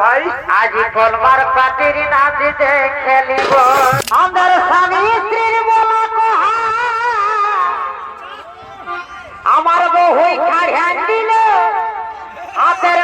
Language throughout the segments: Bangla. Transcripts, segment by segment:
ভাই আজি কলমার পাতির নাচ খেলিব। আমার স্বামী স্ত্রীর আমার বহু খাই দিল। হাতের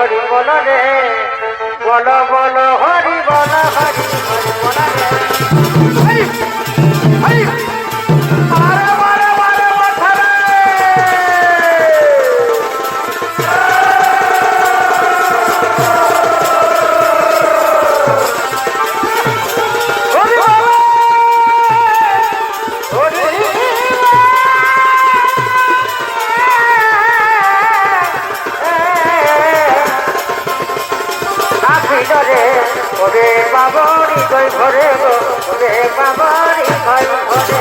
হরি বলো রে বল বল হরি বল হরি হরি বলো রে। ঘরে গো বাবরি গই ঘরে।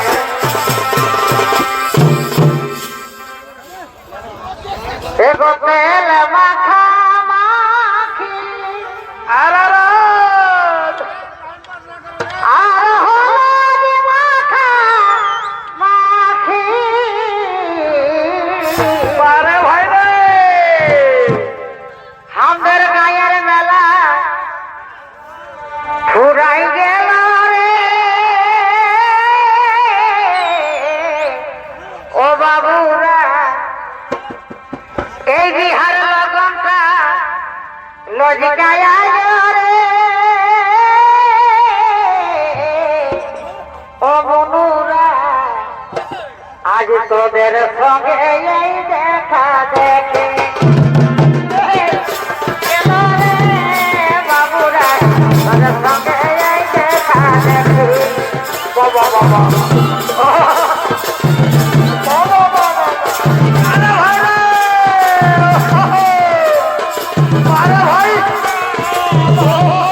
এগো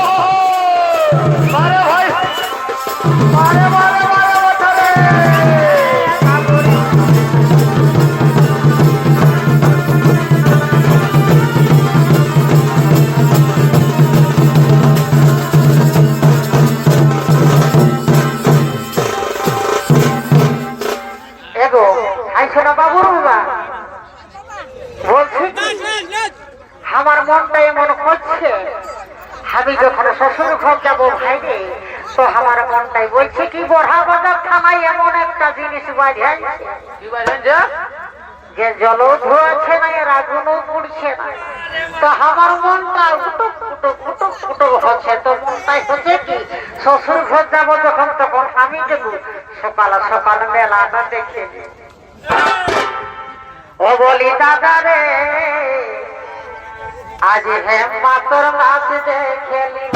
শ্বশুর ঘর যাব ভাইরে তো আমার মনটাই বলছে কি বড়া বাজার থানায় এমন একটা জিনিস যে জল ধোয়াছে না এর আগুনও পুড়ছে না। তো আমার মনটা উটুক উটুক উটুক উটুক হচ্ছে। তো মনটাই হচ্ছে কি শ্বশুর ঘর যাব যখন তখন আমি দেবো সকাল সকাল মেলাটা দেখে। ও বলি দাদা রে আজ হে মাতর নাচ দেখে নিব।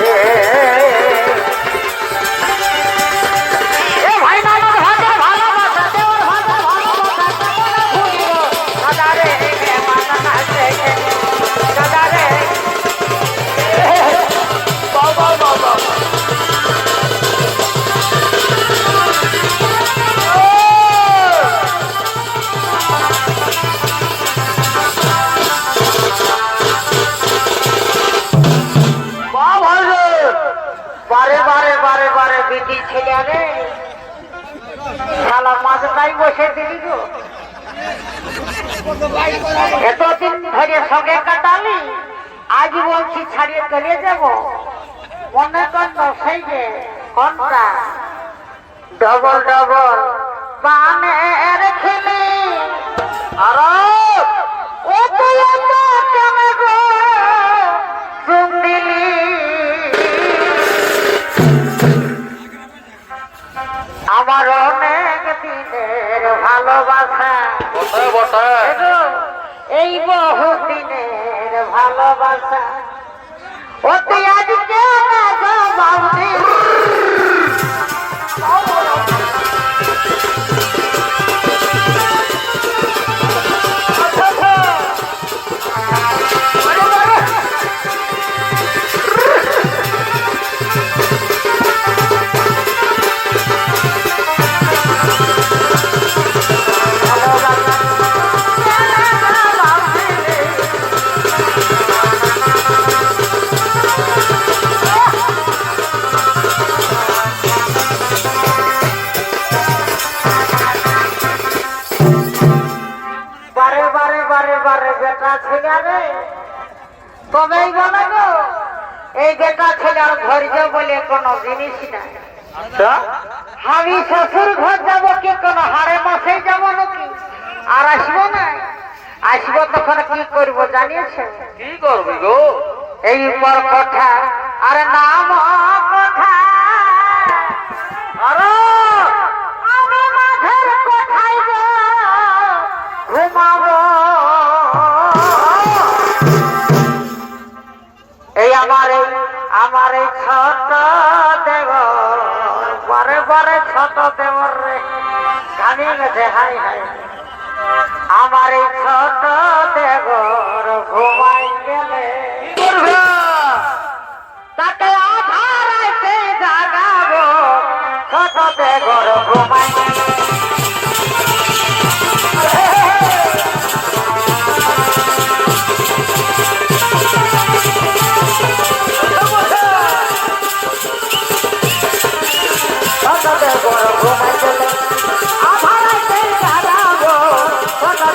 রে। বারে বারে বারে বারে বিটি ছেলে রে শালা মাঝটাই বসে দিলি গো। এতদিন ধরে সঙ্গে কাটালি, আজ বলছি ছাড়িয়ে চলে যাব। মনে কর সেই যে কোনটা। Double double. বানের খেলি আর ও তুই এই বহুদিনের ভালোবাসা। অতি বারে বেটা ছেলে তবেই বলে গো এই বেটা ছেলে আর ধৈর্য বলে কোনো জিনিস নাই। আমি শ্বশুর ঘর যাব কি কোনো হাড়ে মাসে যাব নাকি? আর আসব না? আসব তখন কি করব জানিয়েছে? কি করবি গো? এই উপর কথা আর নাম বারে ছোট দেওয়ার রে। গানি গেছে হাই হাই। আমার এই ছোট দেবর ঘুমাই গেলে। তাকে আধার আইতে জাগাবো। ছোট দেবর ঘুমাই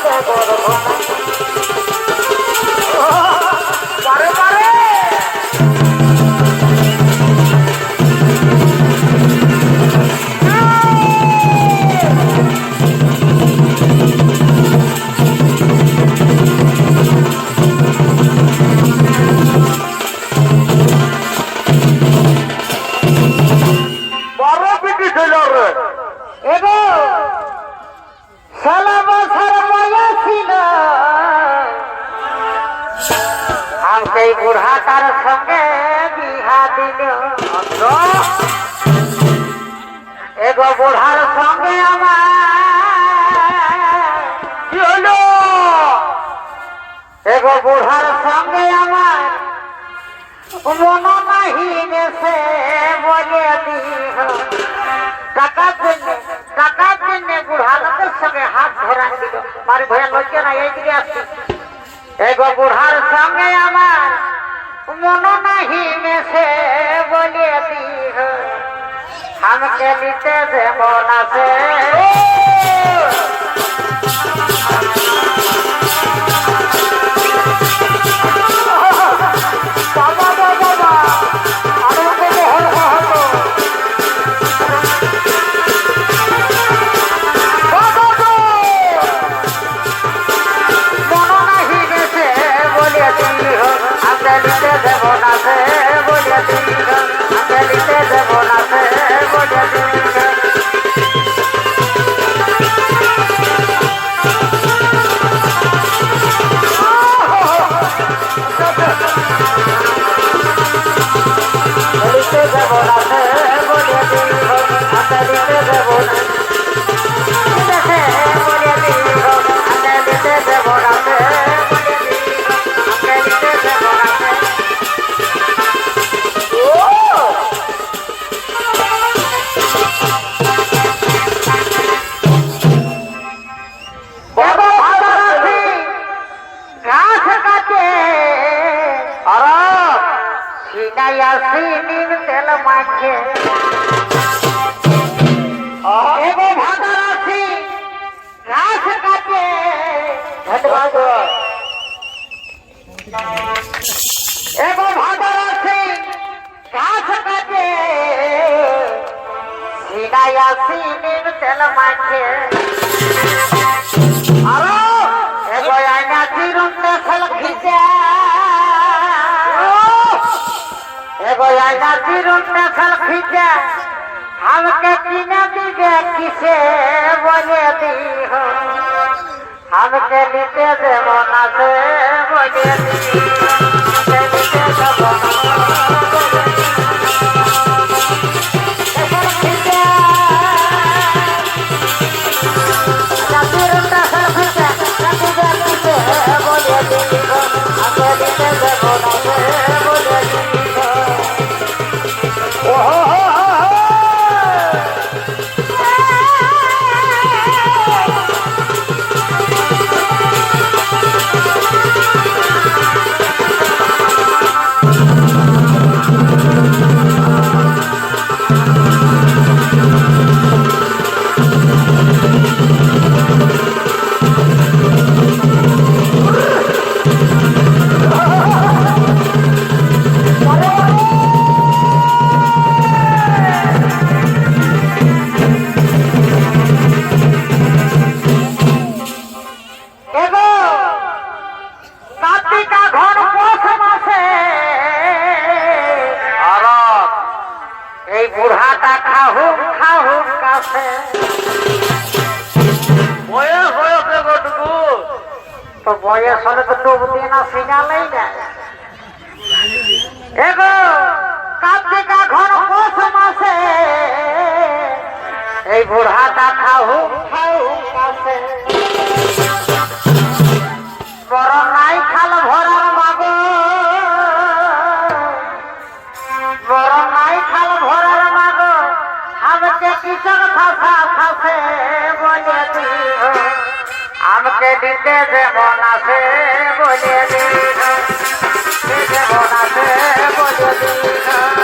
ছোট দেবর ঘুমাই এগো বুড়ার সঙ্গে আমার মন নাহি সে বলে দিহ টাকার জন্য টাকার জন্য বুড়া লোকের সঙ্গে হাত ধরান দিল। মারি ভয়া লজ্জা না এইদিকে আসছে। এগো বুড়ার সঙ্গে আমার মন নাহি সে বলে দিহ আমাকে নিতে দেব না সে কাদির উন্নসল খিচে हमके जीना दिवे किसे बोले दी हो हमके लीते दे मोना से बोले दी हमके लीते दे मोना বুড়াটা খাহু খাহু কাছে। বয়স হয়েছে কটুকু তো বয়স হলে তো ডুব দিয়ে না সিঙ্গালেই যায় এগো কার্তিকা ঘন পৌষ মাসে? এই বুড়াটা খাহু খাহু কাছে। বড় নাই দিতে যেমন আছে বলে দিন। যেমন আছে বলে দিন।